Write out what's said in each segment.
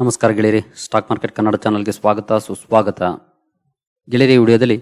ನಮಸ್ಕಾರ ಗೆಳೆಯರಿ, stock market Kannada ಚಾನಲ್ಗೆ ಸ್ವಾಗತ, ಸುಸ್ವಾಗತ. ಗೆಳೆಯರಿ ವಿಡಿಯೋದಲ್ಲಿ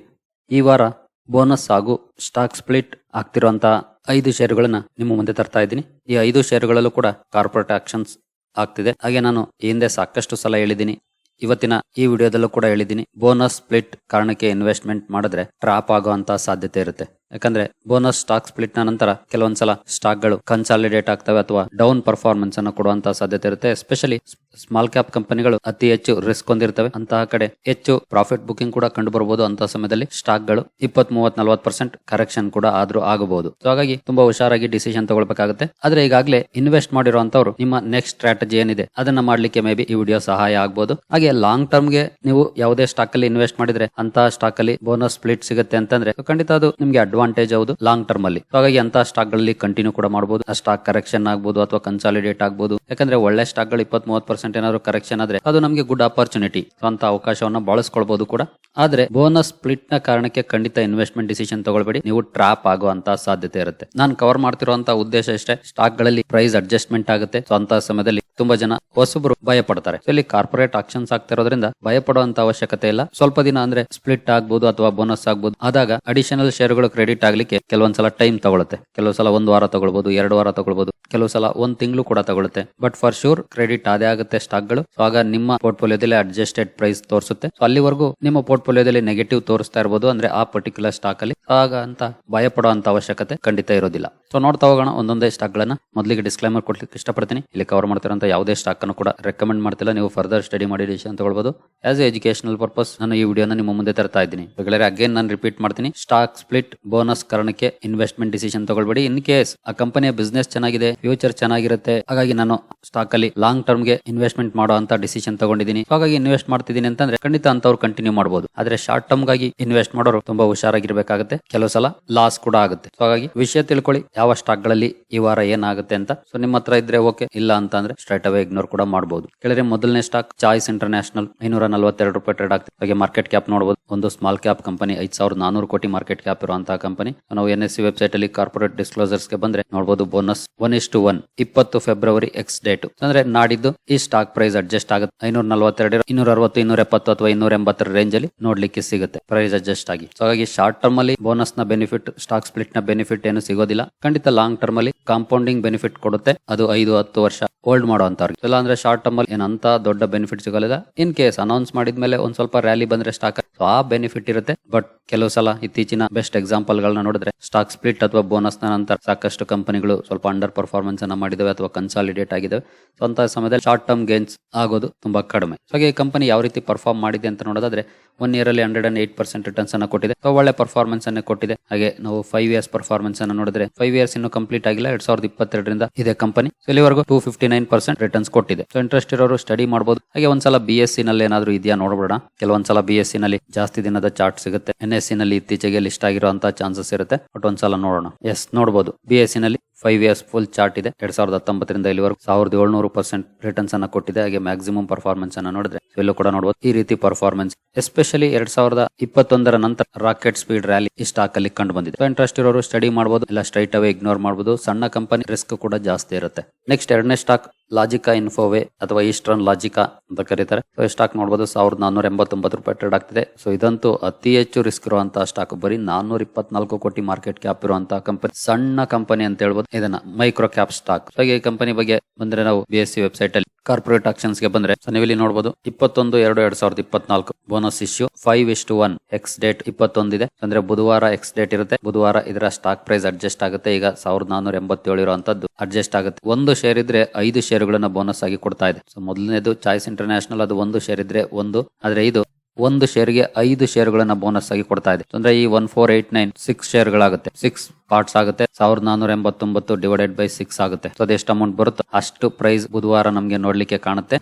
ಈ ವಾರ ಬೋನಸ್ ಹಾಗೂ ಸ್ಟಾಕ್ ಸ್ಪ್ಲಿಟ್ ಆಗ್ತಿರುವಂತಹ ಐದು ಷೇರುಗಳನ್ನ ನಿಮ್ಮ ಮುಂದೆ ತರ್ತಾ ಇದ್ದೀನಿ. ಈ ಐದು ಷೇರುಗಳಲ್ಲೂ ಕೂಡ ಕಾರ್ಪೊರೇಟ್ ಆಕ್ಷನ್ಸ್ ಆಗ್ತಿದೆ. ಹಾಗೆ ನಾನು ಹಿಂದೆ ಸಾಕಷ್ಟು ಸಲ ಹೇಳಿದ್ದೀನಿ. ಇವತ್ತಿನ ಈ ವಿಡಿಯೋದಲ್ಲೂ ಕೂಡ ಹೇಳಿದ್ದೀನಿ, ಬೋನಸ್ ಸ್ಪ್ಲಿಟ್ ಕಾರಣಕ್ಕೆ ಇನ್ವೆಸ್ಟ್ಮೆಂಟ್ ಮಾಡಿದ್ರೆ ಟ್ರಾಪ್ ಆಗುವಂತಹ ಸಾಧ್ಯತೆ ಇರುತ್ತೆ. ಯಾಕಂದ್ರೆ ಬೋನಸ್ ಸ್ಟಾಕ್ ಸ್ಪ್ಲಿಟ್ನ ನಂತರ ಕೆಲವೊಂದ್ಸಲ ಸ್ಟಾಕ್ಗಳು ಕನ್ಸಾಲಿಡೇಟ್ ಆಗ್ತವೆ ಅಥವಾ ಡೌನ್ ಪರ್ಫಾರ್ಮೆನ್ಸ್ ಅನ್ನು ಕೊಡುವಂತ ಸಾಧ್ಯತೆ ಇರುತ್ತೆ. ಎಸ್ಪೆಷಲಿ ಸ್ಮಾಲ್ ಕ್ಯಾಪ್ ಕಂಪನಿಗಳು ಅತಿ ಹೆಚ್ಚು ರಿಸ್ಕ್ ಹೊಂದಿರ್ತವೆ. ಅಂತಹ ಕಡೆ ಹೆಚ್ಚು ಪ್ರಾಫಿಟ್ ಬುಕಿಂಗ್ ಕೂಡ ಕಂಡು ಬರಬಹುದು ಅಂತ ಸಮಯದಲ್ಲಿ ಸ್ಟಾಕ್ಗಳು ಇಪ್ಪತ್ ಮೂವತ್ ನಲ್ವತ್ ಪರ್ಸೆಂಟ್ ಕರೆಕ್ಷನ್ ಕೂಡ ಆದ್ರೂ ಆಗಬಹುದು. ಸೊ ಹಾಗಾಗಿ ತುಂಬಾ ಹುಷಾರಾಗಿ ಡಿಸಿಷನ್ ತಗೊಳ್ಬೇಕಾಗುತ್ತೆ. ಆದ್ರೆ ಈಗಾಗಲೇ ಇನ್ವೆಸ್ಟ್ ಮಾಡಿರುವಂತವ್ರು ನಿಮ್ಮ ನೆಕ್ಸ್ಟ್ ಸ್ಟ್ರಾಟಜಿ ಏನಿದೆ ಅದನ್ನ ಮಾಡ್ಲಿಕ್ಕೆ ಮೇ ಬಿ ಈ ವಿಡಿಯೋ ಸಹಾಯ ಆಗಬಹುದು ಹಾಗೆ ಲಾಂಗ್ ಟರ್ಮ್ಗೆ ನೀವು ಯಾವುದೇ ಸ್ಟಾಕ್ ಅಲ್ಲಿ ಇನ್ವೆಸ್ಟ್ ಮಾಡಿದ್ರೆ ಅಂತ ಸ್ಟಾಕ್ ಅಲ್ಲಿ ಬೋನಸ್ ಸ್ಪ್ಲಿಟ್ ಸಿಗುತ್ತೆ ಅಂತಂದ್ರೆ ಖಂಡಿತ ಅದು ನಿಮ್ಗೆ ಅಡ್ವಾಂಟೇಜ್ ಹೌದು ಲಾಂಗ್ ಟರ್ಮ್ ಅಲ್ಲಿ. ಹಾಗಾಗಿ ಅಂತ ಸ್ಟಾಕ್ಗಳಲ್ಲಿ ಕಂಟಿನ್ಯೂ ಕೂಡ ಮಾಡಬಹುದು ಆ ಸ್ಟಾಕ್ ಕರೆಕ್ಷನ್ ಆಗಬಹುದು ಅಥವಾ ಕನ್ಸಾಲಿಡೇಟ್ ಆಗಬಹುದು ಯಾಕಂದ್ರೆ ಒಳ್ಳೆ ಸ್ಟಾಕ್ಗಳು ಇಪ್ಪತ್ ಮೂವತ್ ಪರ್ಸೆಂಟ್ ಏನಾದ್ರು ಕರೆಕ್ಷನ್ ಆದ್ರೆ ಅದು ನಮಗೆ ಗುಡ್ ಆಪರ್ಚುನಿಟಿ ಅಂತ ಅವಕಾಶವನ್ನ ಬಳಸ್ಕೊಳ್ಬಹುದು ಕೂಡ. ಆದ್ರೆ ಬೋನಸ್ ಸ್ಪ್ಲಿಟ್ನ ಕಾರಣಕ್ಕೆ ಖಂಡಿತ ಇನ್ವೆಸ್ಟ್ಮೆಂಟ್ ಡಿಸಿಷನ್ ತಗೊಳ್ಬೇಡಿ. ನೀವು ಟ್ರಾಪ್ ಆಗುವಂತ ಸಾಧ್ಯತೆ ಇರುತ್ತೆ. ನಾನು ಕವರ್ ಮಾಡ್ತಿರುವಂತ ಉದ್ದೇಶ ಇಷ್ಟೇ. ಸ್ಟಾಕ್ಗಳಲ್ಲಿ ಪ್ರೈಸ್ ಅಡ್ಜಸ್ಟ್ಮೆಂಟ್ ಆಗುತ್ತೆ. ಸೊ ಅಂತ ಸಮಯದಲ್ಲಿ ತುಂಬಾ ಜನ ಹೊಸಬರು ಭಯ ಪಡ್ತಾರೆ ಇಲ್ಲಿ ಕಾರ್ಪೊರೇಟ್ ಆಕ್ಷನ್ಸ್ ಆಗ್ತಿರೋದ್ರಿಂದ ಭಯ ಪಡುವಂತ ಅವಶ್ಯಕತೆ ಇಲ್ಲ. ಸ್ವಲ್ಪ ದಿನ ಅಂದ್ರೆ ಸ್ಪ್ಲಿಟ್ ಆಗ್ಬಹುದು ಅಥವಾ ಬೋನಸ್ ಆಗ್ಬಹುದು ಆದಾಗ ಅಡಿಷನಲ್ ಶೇರ್ಗಳು ಕ್ರೆಡಿಟ್ ಆಗ್ಲಿಕ್ಕೆ ಕೆಲವೊಂದ್ಸಲ ಟೈಮ್ ತಗೊಳುತ್ತೆ. ಕೆಲವು ಸಲ ಒಂದು ವಾರ ತಗೊಳ್ಬಹುದು ಎರಡು ವಾರ ತಗೊಳ್ಬಹುದು ಕೆಲವು ಸಲ ಒಂದ್ ತಿಂಗಳು ಕೂಡ ತಗೊಳುತ್ತೆ. ಬಟ್ ಫಾರ್ ಶೂರ್ ಕ್ರೆಡಿಟ್ ಆದೇ ಆಗುತ್ತೆ ಸ್ಟಾಕ್ಗಳು ಸೊ ಆಗ ನಿಮ್ಮ ಪೋರ್ಟ್ಫೋಲಿಯೋದಲ್ಲಿ ಅಡ್ಜಸ್ಟೆಡ್ ಪ್ರೈಸ್ ತೋರಿಸುತ್ತೆ. ಸೊ ಅಲ್ಲಿವರೆಗೂ ನಿಮ್ಮ ಪೋರ್ಟ್ಫೋಲಿಯೋದಲ್ಲಿ ನೆಗೆಟಿವ್ ತೋರಿಸ್ತಾ ಇರಬಹುದು ಅಂದ್ರೆ ಆ ಪರ್ಟಿಕ್ಯುಲರ್ ಸ್ಟಾಕ್ ಅಲ್ಲಿ. ಆಗ ಅಂತ ಭಯ ಪಡುವಂತ ಅವಶ್ಯಕತೆ ಖಂಡಿತ ಇರೋದಿಲ್ಲ. ಸೊ ನೋಡ್ತಾ ಹೋಗೋಣ ಒಂದೊಂದೇ ಸ್ಟಾಕ್ ಗಳನ್ನ. ಮೊದಲಿಗೆ ಡಿಸ್ಕ್ಲೈಮರ್ ಕೊಡ್ಲಿಕ್ಕೆ ಇಷ್ಟಪಡ್ತೀನಿ. ಇಲ್ಲಿ ಕವರ್ ಮಾಡ್ತಿರೋ ಯಾವುದೇ ಸ್ಟಾಕ್ ಅನ್ನು ಕೂಡ ರೆಕಮೆಂಡ್ ಮಾಡ್ತಿಲ್ಲ. ನೀವು ಫರ್ದರ್ ಸ್ಟಡಿ ಮಾಡಿ ಡಿಸಿಷನ್ ತಗೊಳ್ಬಹುದು ಆಸ್ ಎಜುಕೇಶನಲ್ ಪರ್ಪಸ್ ನಾನು ಈ ವಿಡಿಯೋನ ನಿಮ್ಮ ಮುಂದೆ ತರ್ತಾ ಇದ್ದೀನಿ. ಅಗೇನ್ ನಾನು ರಿಪೀಟ್ ಮಾಡ್ತೀನಿ. ಸ್ಟಾಕ್ ಸ್ಪ್ಲಿಟ್ ಬೋನಸ್ ಕಾರಣಕ್ಕೆ ಇನ್ವೆಸ್ಟ್ಮೆಂಟ್ ಡಿಸಿಷನ್ ತಗೊಳ್ಬೇಡಿ. ಇನ್ ಕೇಸ್ ಆ ಕಂಪನಿಯ ಬಿಸ್ನೆಸ್ ಚೆನ್ನಾಗಿದೆ, ಫ್ಯೂಚರ್ ಚೆನ್ನಾಗಿರುತ್ತೆ, ಹಾಗಾಗಿ ನಾನು ಸ್ಟಾಕ್ ಅಲ್ಲಿ ಲಾಂಗ್ ಟರ್ಮ್ಗೆ ಇನ್ವೆಸ್ಟ್ಮೆಂಟ್ ಮಾಡೋ ಅಂತ ಡಿಸಿಷನ್ ತಗೊಂಡಿದ್ದೀನಿ. ಹಾಗಾಗಿ ಇನ್ವೆಸ್ಟ್ ಮಾಡ್ತಿದ್ದೀನಿ ಅಂತಂದ್ರೆ ಖಂಡಿತ ಅಂತವ್ರು ಕಂಟಿನ್ಯೂ ಮಾಡಬಹುದು ಆದ್ರೆ ಶಾರ್ಟ್ ಟರ್ಮ್ಗಾಗಿ ಇನ್ವೆಸ್ಟ್ ಮಾಡೋರು ತುಂಬಾ ಹುಷಾರಾಗಿರ್ಬೇಕಾಗುತ್ತೆ. ಕೆಲವು ಸಲ ಲಾಸ್ ಕೂಡ ಆಗುತ್ತೆ. ಹಾಗಾಗಿ ವಿಷಯ ತಿಳ್ಕೊಳ್ಳಿ, ಯಾವ ಸ್ಟಾಕ್ಗಳಲ್ಲಿ ಈ ವಾರ ಏನಾಗುತ್ತೆ ಅಂತ. ಸೊ ನಿಮ್ಮ ಹತ್ರ ಇದ್ರೆ ಓಕೆ ಇಲ್ಲ ಅಂತ ಅಂದ್ರೆ ಸ್ಟ್ರೈಟ್ ಅವೇ ಇಗ್ನೋರ್ ಕೂಡ ಮಾಡಬಹುದು ಕೇಳಿದ್ರೆ ಮೊದಲನೇ ಸ್ಟಾಕ್ ಚಾಯ್ಸ್ ಇಂಟರ್ನ್ಯಾಷನಲ್ ಐನೂರ ನಲವತ್ತೆರಡು ರೂಪಾಯಿ ಟ್ರೇಡ್ ಆಗ್ತದೆ. ಹಾಗೆ ಮಾರ್ಕೆಟ್ ಕ್ಯಾಪ್ ನೋಡಬಹುದು ಒಂದು ಸ್ಮಾಲ್ ಕ್ಯಾಪ್ ಕಂಪನಿ ಐದ್ ಸಾವಿರದ ನಾನೂರು ಕೋಟಿ ಮಾರ್ಕೆಟ್ ಕ್ಯಾಪ್ ಇರುವಂತಹ ಕಂಪನಿ. ನಾವು ಎನ್ ಎಸ್ ಸಿ ವೆಬ್ಸೈಟ್ ಅಲ್ಲಿ ಕಾರ್ಪೊರೇಟ್ ಡಿಸ್ಕ್ಲೋಸರ್ಸ್ಗೆ ಬಂದ್ರೆ ನೋಡಬಹುದು bonus one is two one ಇಪ್ಪತ್ತು ಫೆಬ್ರವರಿ ಎಕ್ಸ್ ಡೇಟ್ ಅಂದ್ರೆ ನಾಡಿದ್ದು ಈ ಸ್ಟಾಕ್ ಪ್ರೈಸ್ ಅಡ್ಜಸ್ಟ್ ಆಗುತ್ತೆ. ಐನೂರ ನಲವತ್ತೆರಡು, ಇನ್ನೂರ ಅರವತ್ತು, ಇನ್ನೂರ ಎಪ್ಪತ್ತು ಅಥವಾ ಇನ್ನೂರ ಎಂಬತ್ತರ ರೇಂಜ್ ಅಲ್ಲಿ ನೋಡ್ಲಿಕ್ಕೆ ಸಿಗುತ್ತೆ. ಪ್ರೈಸ್ ಅಡ್ಜಸ್ಟ್ ಆಗಿ. ಸೊ ಹಾಗಾಗಿ ಶಾರ್ಟ್ ಟರ್ಮ್ ಅಲ್ಲಿ ಬೋನಸ್ನ ಬೆನಿಫಿಟ್ ಸ್ಟಾಕ್ ಸ್ಪ್ಲಿಟ್ನ ಬೆನಿಫಿಟ್ ಏನು ಸಿಗೋದಿಲ್ಲ. ಖಂಡಿತ ಲಾಂಗ್ ಟರ್ಮ್ ಅಲ್ಲಿ ಕಾಂಪೌಂಡಿಂಗ್ ಬೆನಿಫಿಟ್ ಕೊಡುತ್ತೆ. ಅದು ಐದು, ಹತ್ತು ವರ್ಷ ಹೋಲ್ಡ್ ಮಾಡುವಂತವ್ರಿಗೆ ಇಲ್ಲ ಅಂದ್ರೆ ಶಾರ್ಟ್ ಟರ್ಮ್ ಅಲ್ಲಿ ಏನಂತ ದೊಡ್ಡ ಬೆನಿಫಿಟ್ ಸಿಗೋಲ್ಲ ಇನ್ ಕೇಸ್ ಅನೌನ್ಸ್ ಮಾಡಿದ್ಮೇಲೆ ಒಂದ್ ಸ್ವಲ್ಪ ರ್ಯಾಲಿ ಬಂದ್ರೆ ಸ್ಟಾಕ್ ಆ ಬೆನಿಫಿಟ್ ಇರುತ್ತೆ. ಬಟ್ ಕೆಲವು ಸಲ ಇತ್ತೀಚಿನ ಬೆಸ್ಟ್ ಎಕ್ಸಾಂಪಲ್ ಗಳನ್ನ ನೋಡಿದ್ರೆ ಸ್ಟಾಕ್ ಸ್ಪ್ಲಿಟ್ ಅಥವಾ ಬೋನಸ್ ನಂತರ ಸಾಕಷ್ಟು ಕಂಪನಿಗಳು ಸ್ವಲ್ಪ ಅಂಡರ್ ಪರ್ಫಾರ್ಮೆನ್ಸ್ ಅನ್ನ ಮಾಡಿದವೆ ಅಥವಾ ಕನ್ಸಾಲಿಡೇಟ್ ಆಗಿದ್ದಾವೆ ಸೊ ಅಂತ ಸಮಯದಲ್ಲಿ ಶಾರ್ಟ್ ಟರ್ಮ್ ಗೇನ್ಸ್ ಆಗೋದು ತುಂಬಾ ಕಡಿಮೆ. ಹಾಗೆ ಕಂಪನಿ ಯಾವ ರೀತಿ ಪರ್ಫಾರ್ಮ್ ಮಾಡಿದೆ ಅಂತ ನೋಡೋದಾದ್ರೆ ಒನ್ ಇಯರ್ ಅಲ್ಲಿ hundred and eight percent returns ಅನ್ನ ಕೊಟ್ಟಿದೆ. ಸೊ ಒಳ್ಳೆ ಪರ್ಫಾರ್ಮೆನ್ಸ್ ಅನ್ನ ಕೊಟ್ಟಿದೆ. ಹಾಗೆ ನಾವು ಫೈವ್ ಇಯರ್ಸ್ ಪರ್ಫಾರ್ಮೆನ್ಸ್ ಅನ್ನ ನೋಡಿದ್ರೆ ಫೈವ್ ಇಯರ್ಸ್ ಇನ್ನು ಕಂಪ್ಲೀಟ್ ಆಗಿಲ್ಲ. ಎರಡ್ ಸಾವಿರದ ಇಪ್ಪತ್ತೆರಡರಿಂದ ಇದೆ ಕಂಪನಿ ಇಲ್ಲಿವರೆಗೂ two fifty nine percent returns ಕೊಟ್ಟಿದೆ. ಸೊ ಇಂಟ್ರೆಸ್ಟ್ ಇರೋರು ಸ್ಟಡಿ ಮಾಡಬಹುದು ಹಾಗೆ ಒಂದ್ಸಲ ಬಿ ಎಸ್ ಸಿ ನಲ್ಲಿ ಏನಾದ್ರು ಇದೆಯಾ ನೋಡ್ಬೋಣ ಕೆಲವೊಂದ್ಸಲ ಬಿ ಎಸ್ ಸಿ ನಲ್ಲಿ ಜಾಸ್ತಿ ದಿನದ ಚಾರ್ಟ್ ಸಿಗುತ್ತೆ. ಎನ್ ಎಸ್ ಸಿ ನಲ್ಲಿ ಇತ್ತೀಚೆಗೆ ಲಿಸ್ಟ್ ಆಗಿರುವಂತ ಚಾನ್ಸಸ್ ಇರುತ್ತೆ. ಬಟ್ ಒಂದ್ಸಲ ನೋಡೋಣ. ಎಸ್ ನೋಡಬಹುದು ಬಿ ಎಸ್ ಸಿ ನಲ್ಲಿ ಫೈವ್ ಇಯರ್ಸ್ ಫುಲ್ ಚಾರ್ಟ್ ಇದೆ. ಎರಡ್ ಸಾವಿರದ ಹತ್ತೊಂಬತ್ತರಿಂದ ಇಲ್ಲಿವರೆಗೂ ಸಾವಿರದ ಏಳ್ನೂರು ಪರ್ಸೆಂಟ್ ರಿಟರ್ನ್ಸ್ ಅನ್ನ ಕೊಟ್ಟಿದೆ. ಹಾಗೆ ಮ್ಯಾಕ್ಸಿಮಮ್ ಪರ್ಫಾರ್ಮೆನ್ಸ್ ಅನ್ನ ನೋಡಿದ್ರೆ ಇಲ್ಲೂ ಕೂಡ ನೋಡಬಹುದು ಈ ರೀತಿ ಪರ್ಫಾರ್ಮೆನ್ಸ್ ಎಸ್ಪೆಷಲಿ ಎರಡ್ ಸಾವಿರದ ಇಪ್ಪತ್ತೊಂದರ ನಂತರ ರಾಕೆಟ್ ಸ್ಪೀಡ್ ರ್ಯಾಲಿ ಈ ಸ್ಟಾಕ್ ಅಲ್ಲಿ ಕಂಡು ಬಂದಿದೆ. ಇಂಟ್ರೆಸ್ಟ್ ಇರೋರು ಸ್ಟಡಿ ಮಾಡಬಹುದು ಇಲ್ಲ ಸ್ಟ್ರೈಟ್ ಅವೇ ಇಗ್ನೋರ್ ಮಾಡಬಹುದು ಸಣ್ಣ ಕಂಪನಿ ರಿಸ್ಕ್ ಕೂಡ ಜಾಸ್ತಿ ಇರುತ್ತೆ. ನೆಕ್ಸ್ಟ್ ಎರಡನೇ ಸ್ಟಾಕ್ ಲಾಜಿಕಾ ಇನ್ಫೋವೆ ಅಥವಾ ಈಸ್ಟರ್ನ್ ಲಾಜಿಕಾ ಅಂತ ಕರೀತಾರೆ. ಸೊ ಸ್ಟಾಕ್ ನೋಡಬಹುದು ಸಾವಿರದ ನಾನ್ನೂರ ಎಂಬತ್ತೊಂಬತ್ತು ರೂಪಾಯಿ ಟ್ರೇಡ್ ಆಗ್ತಿದೆ. ಸೊ ಇದಂತೂ ಅತಿ ಹೆಚ್ಚು ರಿಸ್ಕ್ ಇರುವಂತಹ ಸ್ಟಾಕ್ ಬರೀ ನಾನ್ನೂರ ಇಪ್ಪತ್ನಾಲ್ಕು ಕೋಟಿ ಮಾರ್ಕೆಟ್ ಕ್ಯಾಪ್ ಇರುವಂತಹ ಕಂಪನಿ ಸಣ್ಣ ಕಂಪನಿ ಅಂತ ಹೇಳ್ಬೋದು. ಇದನ್ನ ಮೈಕ್ರೋ ಕ್ಯಾಪ್ ಸ್ಟಾಕ್ ಹಾಗೆ ಈ ಕಂಪನಿ ಬಗ್ಗೆ ಬಂದ್ರೆ ನಾವು ಬಿ ಎಸ್ ಸಿ ವೆಬ್ಸೈಟ್ ಅಲ್ಲಿ ಕಾರ್ಪೊರೇಟ್ ಆಕ್ಷನ್ಸ್ಗೆ ಬಂದ್ರೆ ಸೊ ನೀವು ಇಲ್ಲಿ ನೋಡಬಹುದು ಇಪ್ಪತ್ತೊಂದು ಎರಡು ಎರಡ್ ಸಾವಿರದ ಇಪ್ಪತ್ನಾಲ್ಕು ಬೋನಸ್ ಇಶ್ಯೂ ಫೈವ್ ಇಷ್ಟು ಒನ್ ಎಕ್ಸ್ ಡೇಟ್ ಇಪ್ಪತ್ತೊಂದಿದೆ ಅಂದ್ರೆ ಬುಧವಾರ ಎಕ್ಸ್ ಡೇಟ್ ಇರುತ್ತೆ. ಬುಧವಾರ ಇದರ ಸ್ಟಾಕ್ ಪ್ರೈಸ್ ಅಡ್ಜಸ್ಟ್ ಆಗುತ್ತೆ. ಈಗ ಸಾವಿರದ ನಾನ್ನೂರ ಎಂಬತ್ತೇಳು ಇರುವಂತದ್ದು ಅಡ್ಜಸ್ಟ್ ಆಗುತ್ತೆ. ಒಂದು ಶೇರ್ ಇದ್ರೆ ಐದು ಶೇರುಗಳನ್ನ ಬೋನಸ್ ಆಗಿ ಕೊಡ್ತಾ ಇದೆ. ಸೊ ಮೊದಲನೇದು ಚಾಯ್ಸ್ ಇಂಟರ್ನ್ಯಾಷನಲ್ ಅದು ಒಂದು ಶೇರ್ ಇದ್ರೆ ಒಂದು, ಆದ್ರೆ ಇದು ಒಂದು ಶೇರ್ಗೆ ಐದು ಶೇರ್ಗಳನ್ನ ಬೋನಸ್ ಆಗಿ ಕೊಡ್ತಾ ಇದೆ. ಅಂದ್ರೆ ಈ one four eight nine six ಶೇರ್ಗಳಾಗುತ್ತೆ six parts ಆಗುತ್ತೆ. ಸಾವಿರದ ನಾನೂರ ಎಂಬತ್ತೊಂಬತ್ತು ಡಿವೈಡೆಡ್ ಬೈ ಸಿಕ್ಸ್ ಆಗುತ್ತೆ. ಸೊ ಅದೆಷ್ಟು ಅಮೌಂಟ್ ಬರುತ್ತೋ ಅಷ್ಟು ಪ್ರೈಸ್ ಬುಧವಾರ ನಮಗೆ ನೋಡ್ಲಿಕ್ಕೆ ಕಾಣುತ್ತೆ.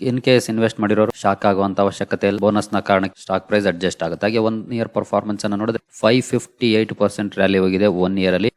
ಇನ್ ಕೇಸ್ ಇನ್ವೆಸ್ಟ್ ಮಾಡಿರೋರು ಶಾಕ್ ಆಗುವಂತ ಅವಶ್ಯಕತೆ ಇಲ್ಲ. ಬೋನಸ್ನ ಕಾರಣಕ್ಕೆ ಸ್ಟಾಕ್ ಪ್ರೈಸ್ ಅಡ್ಜಸ್ಟ್ ಆಗುತ್ತೆ. ಹಾಗೆ ಒನ್ ಇಯರ್ ಪರ್ಫಾರ್ಮೆನ್ಸ್ ಅನ್ನು ನೋಡಿದ್ರೆ five fifty eight percent rally ಹೋಗಿದೆ ಒನ್ ಇಯರ್ ಅಲ್ಲಿ.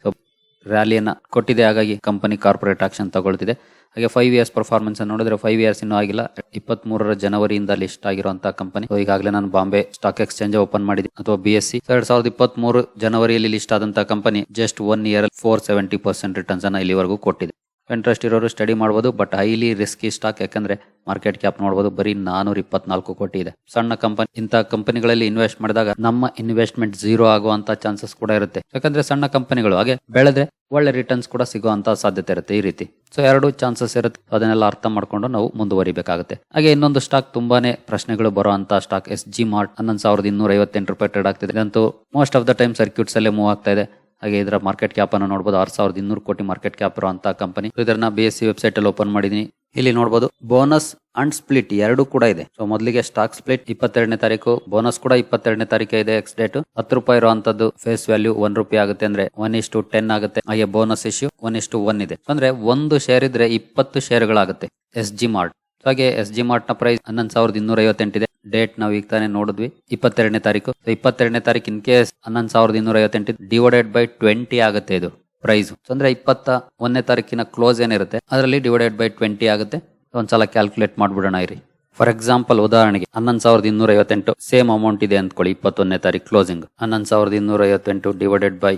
ರ್ಯಾಲಿಯನ್ನ ಕೊಟ್ಟಿದೆ. ಹಾಗಾಗಿ ಕಂಪನಿ ಕಾರ್ಪೊರೇಟ್ ಆಕ್ಷನ್ ತಗೊಳ್ತಿದೆ. ಹಾಗೆ ಫೈವ್ ಇಯರ್ಸ್ ಪರ್ಫಾರ್ಮೆನ್ಸ್ ನೋಡಿದ್ರೆ ಫೈವ್ ಇಯರ್ಸ್ ಇನ್ನೂ ಆಗಿಲ್ಲ. ಇಪ್ಪತ್ತ್ ಮೂರರ ಜನವರಿಯಿಂದ ಲಿಸ್ಟ್ ಆಗಿರುವಂತಹ ಕಂಪನಿ ಈಗಾಗಲೇ ನಾನು ಬಾಂಬೆ ಸ್ಟಾಕ್ ಎಕ್ಸ್ಚೇಂಜ್ ಓಪನ್ ಮಾಡಿದೆ ಅಥವಾ ಬಿ ಎಸ್ ಸಿ ಎರಡ್ ಸಾವಿರದ ಇಪ್ಪತ್ತ್ ಮೂರು ಜನವರಿಯಲ್ಲಿ ಲಿಸ್ಟ್ ಆದಂತಹ company just one year four seventy percent returns ಅನ್ನ ಇಲ್ಲಿವರೆಗೂ ಕೊಟ್ಟಿದೆ. ಇಂಟ್ರೆಸ್ಟ್ ಇರೋರು ಸ್ಟಡಿ ಮಾಡ್ಬೋದು ಬಟ್ ಹೈಲಿ ರಿಸ್ಕಿ ಸ್ಟಾಕ್ ಯಾಕಂದ್ರೆ ಮಾರ್ಕೆಟ್ ಕ್ಯಾಪ್ ನೋಡ್ಬೋದು, ಬರೀ ನಾನೂರ ಇಪ್ಪತ್ನಾಲ್ಕು ಕೋಟಿ ಇದೆ. ಸಣ್ಣ ಕಂಪನಿ ಇಂಥ ಕಂಪನಿಗಳಲ್ಲಿ ಇನ್ವೆಸ್ಟ್ ಮಾಡಿದಾಗ ನಮ್ಮ ಇನ್ವೆಸ್ಟ್ಮೆಂಟ್ ಜೀರೋ ಆಗುವಂತ ಚಾನ್ಸಸ್ ಕೂಡ ಇರುತ್ತೆ. ಯಾಕಂದ್ರೆ ಸಣ್ಣ ಕಂಪನಿಗಳು ಹಾಗೆ ಬೆಳೆದ್ರೆ ಒಳ್ಳೆ ರಿಟರ್ನ್ಸ್ ಕೂಡ ಸಿಗುವಂತ ಸಾಧ್ಯತೆ ಇರುತ್ತೆ ಈ ರೀತಿ. ಸೊ ಎರಡು ಚಾನ್ಸಸ್ ಇರುತ್ತೆ. ಅದನ್ನೆಲ್ಲ ಅರ್ಥ ಮಾಡ್ಕೊಂಡು ನಾವು ಮುಂದುವರಿಬೇಕಾಗುತ್ತೆ. ಹಾಗೆ ಇನ್ನೊಂದು ಸ್ಟಾಕ್ ತುಂಬಾನೇ ಪ್ರಶ್ನೆಗಳು ಬರುವಂತ ಸ್ಟಾಕ್ ಎಸ್ ಜಿ ಮಾರ್ಟ್ ಹನ್ನೊಂದು ಸಾವಿರದ ಇನ್ನೂರ ಐವತ್ತೆಂಟು ರೂಪಾಯಿ ಟ್ರೇಡ್ ಆಗ್ತಿದೆ. ಇದಂತೂ most of the time circuits ಅಲ್ಲೇ ಮೂವ್ ಆಗ್ತಾ ಇದೆ. ಹಾಗೆ ಇದರ ಮಾರ್ಕೆಟ್ ಕ್ಯಾಪ್ ಅನ್ನು ನೋಡಬಹುದು ಆರು ಸಾವಿರದ ಇನ್ನೂರು ಕೋಟಿ ಮಾರ್ಕೆಟ್ ಕ್ಯಾಪ್ ಇರುವಂತ ಕಂಪನಿ ಇದನ್ನ ಬಿ ಎಸ್ ಸಿ ವೆಬ್ಸೈಟ್ ಅಲ್ಲಿ ಓಪನ್ ಮಾಡಿದೀನಿ. ಇಲ್ಲಿ ನೋಡಬಹುದು ಬೋನಸ್ ಅಂಡ್ ಸ್ಪ್ಲಿಟ್ ಎರಡು ಕೂಡ ಇದೆ. ಸೊ ಮೊದಲಿಗೆ ಸ್ಟಾಕ್ ಸ್ಪ್ಲಿಟ್ ಇಪ್ಪತ್ತೆರಡನೇ ತಾರೀಕು ಬೋನಸ್ ಕೂಡ ಇಪ್ಪತ್ತೆರಡನೇ ತಾರೀಕು ಇದೆ ಎಕ್ಸ್ ಡೇಟ್ ಹತ್ತು ರೂಪಾಯಿ ಇರುವಂತದ್ದು ಫೇಸ್ ವ್ಯಾಲ್ಯೂ ಒನ್ ರೂಪಾಯಿ ಆಗುತ್ತೆ ಅಂದ್ರೆ ಒನ್ ಇಷ್ಟು ಟೆನ್ ಆಗುತ್ತೆ. ಹಾಗೆ ಬೋನಸ್ ಇಶ್ಯೂ ಒನ್ ಇಷ್ಟು ಒನ್ ಇದೆ. ಅಂದ್ರೆ ಒಂದು ಶೇರ್ ಇದ್ರೆ ಇಪ್ಪತ್ತು ಶೇರ್ಗಳಾಗುತ್ತೆ ಎಸ್ ಜಿ ಮಾರ್ಟ್ ಹಾಗೆ ಎಸ್ ಜಿ ಮಾರ್ಟ್ನ ಪ್ರೈಸ್ ಹನ್ನೊಂದು ಸಾವಿರದ ಇನ್ನೂರ ಐವತ್ತೆಂಟಿದೆ ಡೇಟ್ ನಾವು ಈಗ ತಾನೇ ನೋಡಿದ್ವಿ. ಇಪ್ಪತ್ತೆರಡನೇ ತಾರೀಕು. ಇಪ್ಪತ್ತೆರಡನೇ ತಾರೀಕು ಇನ್ ಕೇಸ್ ಹನ್ನೊಂದು ಸಾವಿರದ ಇನ್ನೂರ ಐವತ್ತೆಂಟು ಡಿವೈಡೆಡ್ ಬೈ ಟ್ವೆಂಟಿ ಆಗುತ್ತೆ ಇದು ಪ್ರೈಸ್ ಅಂದ್ರೆ ಇಪ್ಪತ್ತ ಒಂದನೇ ತಾರೀಕಿನ ಕ್ಲೋಸ್ ಏನಿರುತ್ತೆ, ಅದರಲ್ಲಿ ಡಿವೈಡೆಡ್ ಬೈ ಟ್ವೆಂಟಿ ಆಗುತ್ತೆ. ಒಂದ್ಸಲ ಕ್ಯಾಲ್ಕುಲೇಟ್ ಮಾಡ್ಬಿಡೋಣ ಇರಿ. ಫಾರ್ ಎಕ್ಸಾಂಪಲ್ ಉದಾಹರಣೆಗೆ ಹನ್ನೊಂದು ಸಾವಿರದ ಇನ್ನೂರ ಐವತ್ತೆಂಟು ಸೇಮ್ ಅಮೌಂಟ್ ಇದೆ ಅಂದ್ಕೊಳ್ಳಿ, ಇಪ್ಪತ್ತೊಂದನೇ ತಾರೀಕು ಕ್ಲೋಸಿಂಗ್ ಹನ್ನೊಂದು ಸಾವಿರದ ಇನ್ನೂರ ಐವತ್ತೆಂಟು ಡಿವೈಡೆಡ್ ಬೈ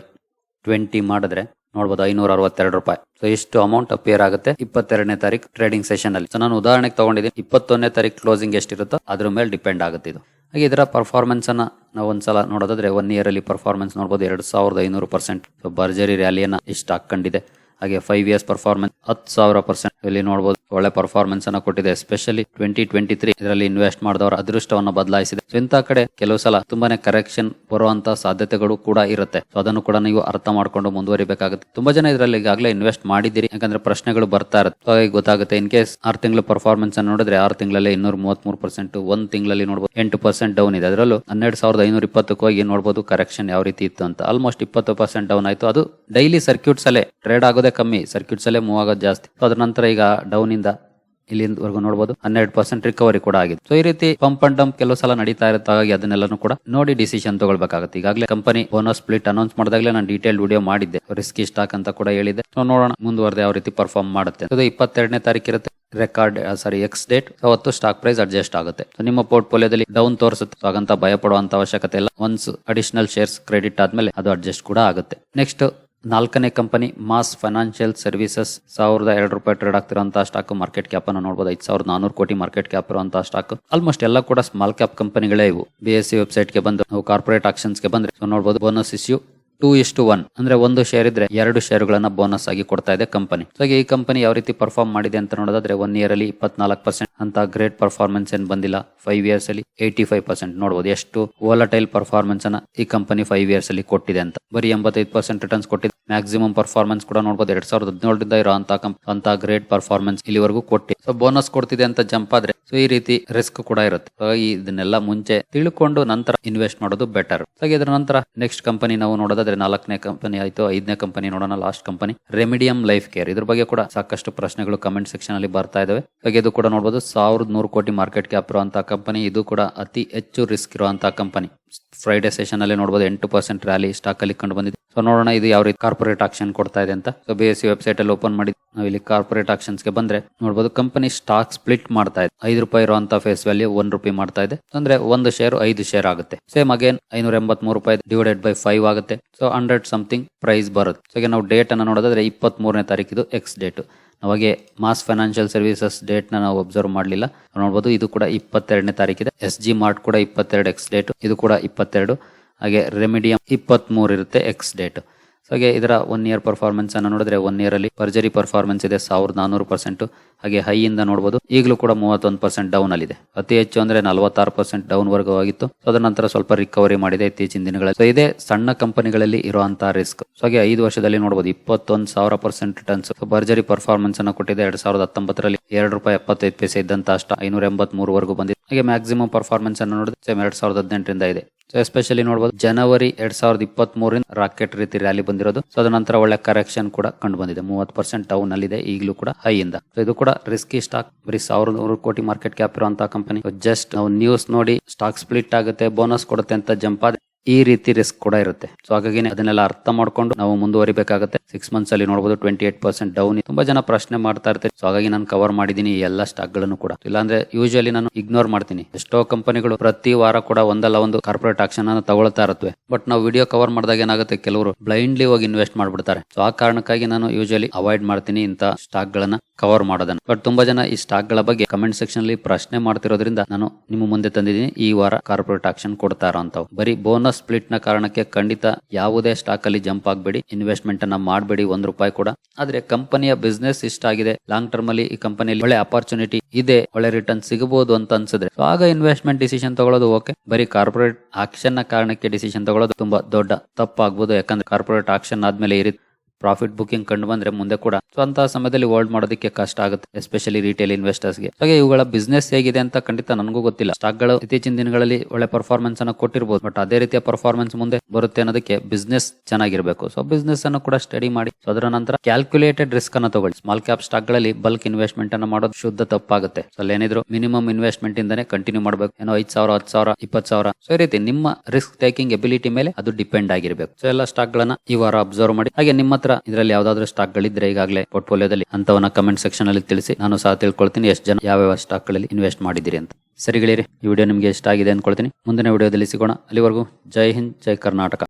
ಟ್ವೆಂಟಿ ಮಾಡಿದ್ರೆ ನೋಡಬಹುದು ಐನೂರ ಅರವತ್ತೆರಡು ರೂಪಾಯಿ. ಸೊ ಇಷ್ಟು ಅಮೌಂಟ್ ಅಪಿಯರ್ ಆಗುತ್ತೆ ಇಪ್ಪತ್ತೆರಡನೇ ತಾರೀಕು ಟ್ರೇಡಿಂಗ್ ಸೆಷನ್ ಅಲ್ಲಿ. ಸೊ ನಾನು ಉದಾಹರಣೆಗೆ ತಗೊಂಡಿದ್ದೀನಿ, ಇಪ್ಪತ್ತೊಂದನೇ ತಾರೀಕು ಕ್ಲೋಸಿಂಗ್ ಎಷ್ಟಿರುತ್ತೋ ಅದ್ರ ಮೇಲೆ ಡಿಪೆಂಡ್ ಆಗುತ್ತೆ ಇದು. ಹಾಗೆ ಇದರ ಪರ್ಫಾರ್ಮೆನ್ಸ್ ಅನ್ನ ನಾವು ಒಂದ್ಸಲ ನೋಡೋದಾದ್ರೆ ಒನ್ ಇಯರ್ ಅಲ್ಲಿ ಪರ್ಫಾರ್ಮೆನ್ಸ್ ನೋಡಬಹುದು ಎರಡು ಸಾವಿರದ ಐನೂರು ಪರ್ಸೆಂಟ್ ಭರ್ಜರಿ ರ್ಯಾಲಿಯನ್ನ ಇಷ್ಟು ಹಾಕೊಂಡಿದೆ ಹಾಗೆ ಫೈವ್ ಇಯರ್ಸ್ ಪರ್ಫಾರ್ಮೆನ್ಸ್ ಹತ್ತು ಸಾವಿರ ಪರ್ಸೆಂಟ್ ಇಲ್ಲಿ ನೋಡಬಹುದು ಒಳ್ಳೆ ಪರ್ಫಾರ್ಮೆನ್ಸ್ ಅನ್ನ ಕೊಟ್ಟಿದೆ ಎಸ್ಪೆಷಲಿ ಟ್ವೆಂಟಿ ಟ್ವೆಂಟಿ ತ್ರೀ ಇದರಲ್ಲಿ ಇನ್ವೆಸ್ಟ್ ಮಾಡಿದವರ ಅದೃಷ್ಟವನ್ನು ಬದಲಾಯಿಸಿದೆ. ಸೊ ಇಂಥ ಕಡೆ ಕೆಲವು ಸಲ ತುಂಬಾನೇ ಕರೆಕ್ಷನ್ ಬರುವಂತಹ ಸಾಧ್ಯತೆಗಳು ಕೂಡ ಇರುತ್ತೆ. ಸೊ ಅದನ್ನು ಕೂಡ ನೀವು ಅರ್ಥ ಮಾಡ್ಕೊಂಡು ಮುಂದುವರಿಬೇಕಾಗುತ್ತೆ. ತುಂಬಾ ಜನ ಇದರಲ್ಲಿ ಈಗಾಗಲೇ ಇನ್ವೆಸ್ಟ್ ಮಾಡಿದ್ದೀರಿ. ಯಾಕಂದ್ರೆ ಪ್ರಶ್ನೆಗಳು ಬರ್ತಾ ಇರುತ್ತೆ. ಹಾಗೆ ಗೊತ್ತಾಗುತ್ತೆ ಇನ್ ಕೇಸ್ ಆರು ತಿಂಗಳ ಪರ್ಫಾರ್ಮೆನ್ಸ್ ಅನ್ನು ನೋಡಿದ್ರೆ ಆರು ತಿಂಗಳಲ್ಲಿ ಇನ್ನೂರ ಮೂವತ್ಮೂರು ಪರ್ಸೆಂಟ್ ಒಂದ್ ತಿಂಗಳಲ್ಲಿ ನೋಡಬಹುದು ಎಂಟು ಪರ್ಸೆಂಟ್ ಡೌನ್ ಇದೆ. ಅದರಲ್ಲೂ ಹನ್ನೆರಡು ಸಾವಿರದ ಐನೂರ ಇಪ್ಪತ್ತಕ್ಕೂ ಹೋಗಿ ನೋಡಬಹುದು ಕರೆಕ್ಷನ್ ಯಾವ ರೀತಿ ಇತ್ತು ಅಂತ. ಆಲ್ಮೋಸ್ಟ್ ಇಪ್ಪತ್ತು ಪರ್ಸೆಂಟ್ ಡೌನ್ ಆಯ್ತು. ಅದು ಡೈಲಿ ಸರ್ಕ್ಯೂಟ್ಸ್ ಅಲ್ಲೇ ಟ್ರೇಡ್ ಆಗೋದೇ ಕಮ್ಮಿ ಸರ್ಕ್ಯೂಟ್ಸ್ ಅಲ್ಲೇ ಮೂವ್ ಆಗೋದು ಜಾಸ್ತಿ. ಅದ್ರ ನಂತರ ಈಗ ಡೌನ್ ಇಂದ ಇಲ್ಲಿವರೆಗೂ ನೋಡಬಹುದು ಹನ್ನೆರಡು ಪರ್ಸೆಂಟ್ ರಿಕವರಿ ಕೂಡ ಆಗಿದೆ. ಸೊ ಈ ರೀತಿ ಪಂಪ್ ಅಂಡ್ ಡಂಪ್ ಕೆಲವು ಸಲ ನಡೀತಾ ಇರುತ್ತೆ, ಹಾಗಾಗಿ ಅದನ್ನೆಲ್ಲನೂ ಕೂಡ ನೋಡಿ ಡಿಸಿಷನ್ ತಗೊಳ್ಬೇಕಾಗುತ್ತೆ. ಈಗಾಗಲೇ ಕಂಪನಿ ಬೋನಸ್ ಸ್ಪ್ಲಿಟ್ ಅನೌನ್ಸ್ ಮಾಡಿದಾಗಲೇ ನಾನು ಡೀಟೇಲ್ ವಿಡಿಯೋ ಮಾಡಿದ್ದೆ. ರಿಸ್ಕಿ ಸ್ಟಾಕ್ ಅಂತ ಕೂಡ ಹೇಳಿದೆ ಸೊ ನೋಡೋಣ ಮುಂದುವರೆದ ಯಾವ ರೀತಿ ಪರ್ಫಾರ್ಮ್ ಮಾಡುತ್ತೆ. ಅದು ಇಪ್ಪತ್ತೆರಡನೇ ತಾರೀಕು ಇರುತ್ತೆ. ರೆಕಾರ್ಡ್ ಸಾರಿ ಎಕ್ಸ್ ಡೇಟ್ ಅವತ್ತು ಸ್ಟಾಕ್ ಪ್ರೈಸ್ ಅಡ್ಜಸ್ಟ್ ಆಗುತ್ತೆ. ನಿಮ್ಮ ಪೋರ್ಟ್ಫೋಲಿಯೋದಲ್ಲಿ ಡೌನ್ ತೋರಿಸುತ್ತೆ. ಹಾಗಂತ ಭಯ ಪಡುವಂತ ಅವಶ್ಯಕತೆ ಇಲ್ಲ. ಒನ್ಸ್ ಅಡಿಷನಲ್ ಶೇರ್ಸ್ ಕ್ರೆಡಿಟ್ ಆದ್ಮೇಲೆ ಅದು ಅಡ್ಜಸ್ಟ್ ಕೂಡ ಆಗುತ್ತೆ. ನೆಕ್ಸ್ಟ್ ನಾಲ್ಕನೇ ಕಂಪನಿ ಮಾಸ್ ಫೈನಾನ್ಷಿಯಲ್ ಸರ್ವಿಸಸ್ ಸಾವಿರದ ಎರಡು ರೂಪಾಯಿ ಟ್ರೇಡ್ ಆಗ್ತಿರುವಂತಹ ಸ್ಟಾಕ್ ಮಾರ್ಕೆಟ್ ಕ್ಯಾಪ್ ಅನ್ನು ನೋಡಬಹುದು ಐದು ಸಾವಿರದ ನಾನೂರು ಕೋಟಿ ಮಾರ್ಕೆಟ್ ಕ್ಯಾಪ್ ಇರುವಂತಹ ಸ್ಟಾಕ್ ಆಲ್ಮೋಸ್ಟ್ ಎಲ್ಲ ಕೂಡ ಸ್ಮಾಲ್ ಕ್ಯಾಪ್ ಕಂಪನಿಗಳೇ ಇವು. ಬಿ ಎಸ್ ಸಿ ವೆಬ್ಸೈಟ್ಗೆ ಬಂದು ಕಾರ್ಪೊರೇಟ್ ಆಕ್ಷನ್ಸ್ಗೆ ಬಂದ್ರೆ. ನೋಡಬಹುದು ಬೋನಸ್ ಇಶ್ಯೂ ಟೂ ಇಷ್ಟು ಒನ್ ಅಂದ್ರೆ ಒಂದು ಶೇರ್ ಇದ್ರೆ ಎರಡು ಶೇರುಗಳನ್ನ ಬೋನಸ್ ಆಗಿ ಕೊಡ್ತಾ ಇದೆ ಕಂಪನಿ ಸೊ ಈ ಕಂಪನಿ ಯಾವ ರೀತಿ ಪರ್ಫಾರ್ಮ್ ಮಾಡಿದೆ ಅಂತ ನೋಡೋದಾದ್ರೆ ಒನ್ ಇಯರ್ ಅಲ್ಲಿ ಇಪ್ಪತ್ನಾಲ್ಕು ಪರ್ಸೆಂಟ್ ಅಂತ ಗ್ರೇಟ್ ಪರ್ಫಾರ್ಮೆನ್ಸ್ ಏನ್ ಬಂದಿಲ್ಲ. ಫೈವ್ ಇಯರ್ಸ್ ಅಲ್ಲಿ ಏಯ್ಟಿ ಫೈವ್ ಪರ್ಸೆಂಟ್ ನೋಡಬಹುದು ಎಷ್ಟು ವೋಲಟೈಲ್ ಪರ್ಫಾರ್ಮೆನ್ಸ್ ಅನ್ನ ಈ ಕಂಪನಿ ಫೈವ್ ಇಯರ್ಸ್ ಅಲ್ಲಿ ಕೊಟ್ಟಿದೆ ಅಂತ. ಬರೀ ಎಂಬತ್ತೈದು ಪರ್ಸೆಂಟ್ ರಿಟರ್ನ್ಸ್ ಕೊಟ್ಟಿದೆ. ಮ್ಯಾಕ್ಸಿಮಮ್ ಪರ್ಫಾರ್ಮೆನ್ಸ್ ಕೂಡ ನೋಡಬಹುದು ಎರಡ್ ಸಾವಿರದ ಹದಿನೇಳರಿಂದ ಇರೋ ಅಂತ ಗ್ರೇಟ್ ಪರ್ಫಾರ್ಮೆನ್ಸ್ ಇಲ್ಲಿವರೆಗೂ ಕೊಟ್ಟಿ ಸೊ ಬೋನಸ್ ಕೊಡ್ತಿದೆ ಅಂತ ಜಂಪ್ ಆದ್ರೆ ಸೊ, ಈ ರೀತಿ ರಿಸ್ಕ್ ಕೂಡ ಇರುತ್ತೆ. ಹಾಗಾಗಿ ಇದನ್ನೆಲ್ಲ ಮುಂಚೆ ತಿಳ್ಕೊಂಡು ನಂತರ ಇನ್ವೆಸ್ಟ್ ಮಾಡೋದು ಬೆಟರ್ ಹಾಗೆ ಇದರ ನಂತರ ನೆಕ್ಸ್ಟ್ ಕಂಪನಿ ನಾವು ನೋಡೋದಾದ್ರೆ ನಾಲ್ಕನೇ ಕಂಪನಿ ಆಯ್ತು, ಐದನೇ ಕಂಪನಿ ನೋಡೋಣ last company Remedium Life Care ಇದ್ರ ಬಗ್ಗೆ ಕೂಡ ಸಾಕಷ್ಟು ಪ್ರಶ್ನೆಗಳು ಕಮೆಂಟ್ ಸೆಕ್ಷನ್ ಅಲ್ಲಿ ಬರ್ತಾ ಇದಾವೆ. ಹಾಗೆ ಇದು ಕೂಡ ನೋಡಬಹುದು ಸಾವಿರದ ನೂರು ಕೋಟಿ ಮಾರ್ಕೆಟ್ ಕ್ಯಾಪ್ ಇರುವಂತಹ ಕಂಪನಿ ಇದು ಕೂಡ ಅತಿ ಹೆಚ್ಚು ರಿಸ್ಕ್ ಇರುವಂತಹ ಕಂಪನಿ ಫ್ರೈಡೆ ಸೆಷನ್ ಅಲ್ಲಿ ನೋಡಬಹುದು ಎಂಟು ಪರ್ಸೆಂಟ್ ರ್ಯಾಲಿ ಸ್ಟಾಕ್ ಅಲ್ಲಿ ಕಂಡು ಬಂದಿದೆ. ಸೊ ನೋಡೋಣ ಇದು ಯಾವ ರೀತಿ ಕಾರ್ಪೊರೇಟ್ ಆಕ್ಷನ್ ಕೊಡ್ತಾ ಇದೆ ಅಂತ. So B S C website ಅಲ್ಲಿ ಓಪನ್ ಮಾಡಿ ನಾವು ಇಲ್ಲಿ ಕಾರ್ಪೊರೇಟ್ ಆಕ್ಷನ್ಸ್ಗೆ ಬಂದ್ರೆ ನೋಡಬಹುದು ಕಂಪನಿ ಸ್ಟಾಕ್ ಸ್ಪ್ಲಿಟ್ ಮಾಡ್ತಾ ಇದೆ. ಐದು ರೂಪಾಯಿ ಇರುವಂತ ಫೇಸ್ ವ್ಯಾಲ್ಯೂ ಒನ್ ರೂಪಾಯಿ ಮಾಡ್ತಾ ಇದೆ. ಅಂದ್ರೆ ಒಂದು ಶೇರ್ ಐದು ಶೇರ್ ಆಗುತ್ತೆ. ಸೇಮ್ ಅಗೇನ್ ಐನೂರ ಎಂಬತ್ ಮೂರು ರೂಪಾಯಿ ಡಿವೈಡೆಡ್ ಬೈ ಫೈವ್ ಆಗುತ್ತೆ. ಸೊ ಹಂಡ್ರೆಡ್ ಸಮಥಿಂಗ್ ಪ್ರೈಸ್ ಬರುತ್ತೆ. ಸೊ ನಾವು ಡೇಟ್ ಅನ್ನು ನೋಡೋದಾದ್ರೆ ಇಪ್ಪತ್ತ್ ಮೂರನೇ ತಾರೀಕಿದು ಎಕ್ಸ್ ಡೇಟ್ ಅವಾಗೆ ಮಾಸ್ ಫೈನಾನ್ಷಿಯಲ್ ಸರ್ವಿಸಸ್ ಡೇಟ್ನ ನಾವು ಅಬ್ಸರ್ವ್ ಮಾಡಲಿಲ್ಲ. ನೋಡಬಹುದು ಇದು ಕೂಡ ಇಪ್ಪತ್ತೆರಡನೇ ತಾರೀಕಿದೆ. ಎಸ್ ಜಿ ಮಾರ್ಟ್ ಕೂಡ ಇಪ್ಪತ್ತೆರಡು ಎಕ್ಸ್ ಡೇಟ್, ಇದು ಕೂಡ ಇಪ್ಪತ್ತೆರಡು. ಹಾಗೆ ರೆಮಿಡಿಯಂ ಇಪ್ಪತ್ತ್ ಇರುತ್ತೆ ಎಕ್ಸ್ ಡೇಟ್. ಸೊ ಹಾಗೆ ಇದರ ಒನ್ ಇಯರ್ ಪರ್ಫಾರ್ಮೆನ್ಸ್ ಅನ್ನು ನೋಡಿದ್ರೆ ಒನ್ ಇಯರ್ ಅಲ್ಲಿ ಪರ್ಜರಿ ಪರ್ಫಾರ್ಮೆನ್ಸ್ ಇದೆ ಸಾವಿರದ ನಾನೂರು ಪರ್ಸೆಂಟ್ ಹಾಗೆ ಹೈ ಇಂದ ನೋಡಬಹುದು ಈಗಲೂ ಕೂಡ ಮೂವತ್ತೊಂದು ಪರ್ಸೆಂಟ್ ಡೌನ್ ಅಲ್ಲಿ ಇದೆ ಅತಿ ಹೆಚ್ಚು ಅಂದ್ರೆ ನಲವತ್ತಾರು ಪರ್ಸೆಂಟ್ ಡೌನ್ ವರ್ಗವಾಗಿತ್ತು. ಸೊ ಅದರ ನಂತರ ಸ್ವಲ್ಪ ರಿಕವರಿ ಮಾಡಿದೆ ಇತ್ತೀಚಿನ ದಿನಗಳಲ್ಲಿ. ಸೊ ಇದೇ ಸಣ್ಣ ಕಂಪನಿಗಳಲ್ಲಿ ಇರುವಂತಹ ರಿಸ್ಕ್ ಸೊ ಹಾಗೆ ಐದು ವರ್ಷದಲ್ಲಿ ನೋಡಬಹುದು ಇಪ್ಪತ್ತೊಂದು ಸಾವಿರ ಪರ್ಸೆಂಟ್ ರಿಟರ್ನ್ಸ್ ಭರ್ಜರಿ ಪರ್ಫಾರ್ಮೆನ್ಸ್ ಅನ್ನು ಕೊಟ್ಟಿದೆ ಎರಡ್ ಸಾವಿರದ ಹತ್ತೊಂಬತ್ತರಲ್ಲಿ. ಎರಡು ರೂಪಾಯಿ ಎಪ್ಪತ್ತೈದು ಪೈಸೆ ಇದ್ದಂತ ಅಷ್ಟ. ಐನೂರ ಎಂಬತ್ ಮೂರುವರೆಗೂ ಬಂದಿದೆ. ಹಾಗೆ ಮ್ಯಾಕ್ಸಿಮಮ್ ಪರ್ಫಾರ್ಮೆನ್ಸ್ ಅನ್ನು ನೋಡಿದ್ರೆ ಎರಡ್ ಸಾವಿರದ ಹದಿನೆಂಟರಿಂದ ಇದೆ. ಸೊ ಎಸ್ಪೆಷಲಿ ನೋಡಬಹುದು ಜನವರಿ ಎರಡ್ ಸಾವಿರದ ಇಪ್ಪತ್ತ್ ಮೂರಿಂದ ರಾಕೆಟ್ ರೀತಿ ರ್ಯಾಲಿ ಬಂದಿರೋದು. ಸೊ ಅದ ನಂತರ ಒಳ್ಳೆ ಕರೆಕ್ಷನ್ ಕೂಡ ಕಂಡು ಬಂದಿದೆ. ಮೂವತ್ ಪರ್ಸೆಂಟ್ ಡೌನ್ ಅಲ್ಲಿದೆ, ಈಗಲೂ ಕೂಡ ಹೈ ಇಂದ. ಸೊ ಇದು ಕೂಡ ರಿಸ್ಕಿ ಸ್ಟಾಕ್ ಬರೀ ಸಾವಿರದ ನೂರು ಕೋಟಿ ಮಾರ್ಕೆಟ್ ಕ್ಯಾಪ್ ಇರುವಂತಹ ಕಂಪನಿ ಜಸ್ಟ್ ನಾವು ನ್ಯೂಸ್ ನೋಡಿ ಸ್ಟಾಕ್ ಸ್ಪ್ಲಿಟ್ ಆಗುತ್ತೆ ಬೋನಸ್ ಕೊಡುತ್ತೆ ಅಂತ ಜಂಪ್ ಆದ್ರೆ ಈ ರೀತಿ ರಿಸ್ಕ್ ಕೂಡ ಇರುತ್ತೆ. ಸೊ ಹಾಗಾಗಿ ಅದನ್ನೆಲ್ಲ ಅರ್ಥ ಮಾಡ್ಕೊಂಡು ನಾವು ಮುಂದುವರಿಬೇಕಾಗುತ್ತೆ. ಸಿಕ್ಸ್ ಮಂತ್ಸ್ ಅಲ್ಲಿ ನೋಡಬಹುದು ಟ್ವೆಂಟಿ ಏಟ್ ಪರ್ಸೆಂಟ್ ಡೌನ್ ತುಂಬಾ ಜನ ಪ್ರಶ್ನೆ ಮಾಡ್ತಾ ಇರ್ತಾರೆ. ಸೊ ಹಾಗಾಗಿ ನಾನು ಕವರ್ ಮಾಡಿದೀನಿ ಎಲ್ಲ ಸ್ಟಾಕ್ಗಳನ್ನು ಕೂಡ. ಇಲ್ಲಾಂದ್ರೆ ಯೂಶಲಿ ನಾನು ಇಗ್ನೋರ್ ಮಾಡ್ತೀನಿ. ಎಷ್ಟೋ ಕಂಪನಿಗಳು ಪ್ರತಿ ವಾರ ಕೂಡ ಒಂದಲ್ಲ ಒಂದು ಕಾರ್ಪೊರೇಟ್ ಆಕ್ಷನ್ ಅನ್ನು ತಗೊಳ್ತಾ ಇರುತ್ತವೆ. ಬಟ್ ನಾವು ವಿಡಿಯೋ ಕವರ್ ಮಾಡಿದಾಗ ಏನಾಗುತ್ತೆ? ಕೆಲವರು ಬ್ಲೈಂಡ್ಲಿ ಹೋಗಿ ಇನ್ವೆಸ್ಟ್ ಮಾಡ್ಬಿಡ್ತಾರೆ. ಸೊ ಆ ಕಾರಣಕ್ಕಾಗಿ ನಾನು ಯೂಶಲಿ ಅವಾಯ್ಡ್ ಮಾಡ್ತೀನಿ ಇಂತ ಸ್ಟಾಕ್ ಗಳನ್ನ ಕವರ್ ಮಾಡೋದನ್ನ. ಬಟ್ ತುಂಬಾ ಜನ ಈ ಸ್ಟಾಕ್ಗಳ ಬಗ್ಗೆ ಕಮೆಂಟ್ ಸೆಕ್ಷನ್ ಅಲ್ಲಿ ಪ್ರಶ್ನೆ ಮಾಡ್ತಿರೋದ್ರಿಂದ ನಾನು ನಿಮ್ಮ ಮುಂದೆ ತಂದಿದ್ದೀನಿ. ಈ ವಾರ ಕಾರ್ಪೊರೇಟ್ ಆಕ್ಷನ್ ಕೊಡ್ತಾ ಅಂತ ಬರೀ ಬೋನಸ್ ಸ್ಪ್ಲಿಟ್ನ ಕಾರಣಕ್ಕೆ ಖಂಡಿತ ಯಾವುದೇ ಸ್ಟಾಕ್ ಅಲ್ಲಿ ಜಂಪ್ ಆಗಬೇಡಿ. ಇನ್ವೆಸ್ಟ್ಮೆಂಟ್ ಅನ್ನ ಮಾಡಬೇಡಿ. ಒಂದ್ ರೂಪಾಯಿ ಕೂಡ. ಆದ್ರೆ ಕಂಪನಿಯ ಬಿಸ್ನೆಸ್ ಇಷ್ಟ ಆಗಿದೆ. ಲಾಂಗ್ ಟರ್ಮ್ ಅಲ್ಲಿ ಈ ಕಂಪನಿಯಲ್ಲಿ ಒಳ್ಳೆ ಅಪಾರ್ಚುನಿಟಿ ಇದೆ. ಒಳ್ಳೆ ರಿಟರ್ನ್ ಸಿಗಬಹುದು ಅಂತ ಅನ್ಸಿದ್ರೆ. ಆಗ ಇನ್ವೆಸ್ಟ್ಮೆಂಟ್ ಡಿಸಿಷನ್ ತಗೊಳ್ಳೋದು ಓಕೆ ಬರೀ ಕಾರ್ಪೊರೇಟ್ ಆಕ್ಷನ್ನ ಕಾರಣಕ್ಕೆ ಡಿಸಿಷನ್ ತಗೊಳ್ಳೋದು ತುಂಬಾ ದೊಡ್ಡ ತಪ್ಪಾಗಬಹುದು ಯಾಕಂದ್ರೆ ಕಾರ್ಪೊರೇಟ್ ಆಕ್ಷನ್ ಆದ್ಮೇಲೆ ಈ ರೀತಿ ಪ್ರಾಫಿಟ್ ಬುಕಿಂಗ್ ಕಂಡು ಬಂದ್ರೆ ಮುಂದೆ ಕೂಡ ಸೊ ಅಂತ ಸಮಯದಲ್ಲಿ ಹೋಲ್ಡ್ ಮಾಡೋದಕ್ಕೆ ಕಷ್ಟ ಆಗುತ್ತೆ ಎಸ್ಪೆಷಲಿ ರಿಟೇಲ್ ಇನ್ವೆಸ್ಟರ್ಸ್ಗೆ. ಹಾಗೆ ಇವುಗಳ ಬಿಸ್ನೆಸ್ ಹೇಗಿದೆ ಅಂತ ಖಂಡಿತ ನನಗೂ ಗೊತ್ತಿಲ್ಲ. ಸ್ಟಾಕ್ಗಳು ಇತ್ತೀಚಿನ ದಿನಗಳಲ್ಲಿ ಒಳ್ಳೆ ಪರ್ಫಾರ್ಮೆನ್ಸ್ ಅನ್ನು ಕೊಟ್ಟಿರಬಹುದು ಬಟ್ ಅದೇ ರೀತಿಯ ಪರ್ಫಾರ್ಮೆನ್ಸ್ ಮುಂದೆ ಬರುತ್ತೆ ಅನ್ನೋದಕ್ಕೆ ಬಿಸ್ನೆಸ್ ಚೆನ್ನಾಗಿರಬೇಕು. ಸೊ ಬಿಸ್ನೆಸ್ ಅನ್ನು ಕೂಡ ಸ್ಟಡಿ ಮಾಡಿ ಸೊ ಅದರ ನಂತರ ಕ್ಯಾಲ್ಕುಲೇಟೆಡ್ ರಿಸ್ಕ್ ಅನ್ನು ತಗೊಳ್ಳಿ. ಸ್ಮಾಲ್ ಕ್ಯಾಪ್ ಸ್ಟಾಕ್ಗಳಲ್ಲಿ ಬಲ್ಕ್ ಇನ್ವೆಸ್ಟ್ಮೆಂಟ್ ಅನ್ನು ಮಾಡೋದು ಶುದ್ಧ ತಪ್ಪಾಗುತ್ತೆ. ಸೊ ಏನಿದ್ರು ಮಿನಿಮಮ್ ಇನ್ವೆಸ್ಟ್ಮೆಂಟ್ ಇಂದಾನೆ ಕಂಟಿನ್ಯೂ ಮಾಡಬೇಕು. ಏನೋ ಐದ್ ಸಾವಿರ, ಹತ್ತು ಸಾವಿರ, ಇಪ್ಪತ್ತು ಸಾವಿರ. ಸೊ ಈ ರೀತಿ ನಿಮ್ಮ ರಿಸ್ಕ್ ಟೇಕಿಂಗ್ ಎಬಿಲಿಟಿ ಮೇಲೆ ಅದು ಡಿಪೆಂಡ್ ಆಗಿರಬೇಕು. ಸೊ ಎಲ್ಲ ಸ್ಟಾಕ್ ಗಳನ್ನ ಈ ವಾರ ಅಬ್ಸರ್ವ್ ಮಾಡಿ. ಹಾಗೆ ನಿಮ್ಮ ಹತ್ರ ಇದರಲ್ಲಿ ಯಾವ್ದಾದ್ರು ಸ್ಟಾಕ್ ಗಳಿದ್ರೆ ಈಗಾಗಲೇ ಪೋರ್ಟ್ಫೋಲಿಯೋದಲ್ಲಿ ಅಂತವನ್ನ ಕಮೆಂಟ್ ಸೆಕ್ಷನ್ ಅಲ್ಲಿ ತಿಳಿಸಿ. ನಾನು ಸಹ ತಿಳ್ಕೊಳ್ತೀನಿ ಎಷ್ಟು ಜನ ಯಾವ ಯಾವ ಸ್ಟಾಕ್ಗಳಲ್ಲಿ ಇನ್ವೆಸ್ಟ್ ಮಾಡಿದಿರಿ ಅಂತ ಸರಿಗಳಿರಿ ಈ ವಿಡಿಯೋ ನಿಮಗೆ ಇಷ್ಟ ಆಗಿದೆ ಅನ್ಕೊಳ್ತೀನಿ. ಮುಂದಿನ ವಿಡಿಯೋದಲ್ಲಿ ಸಿಗೋಣ. ಅಲ್ಲಿವರೆಗೂ ಜೈ ಹಿಂದ್, ಜೈ ಕರ್ನಾಟಕ.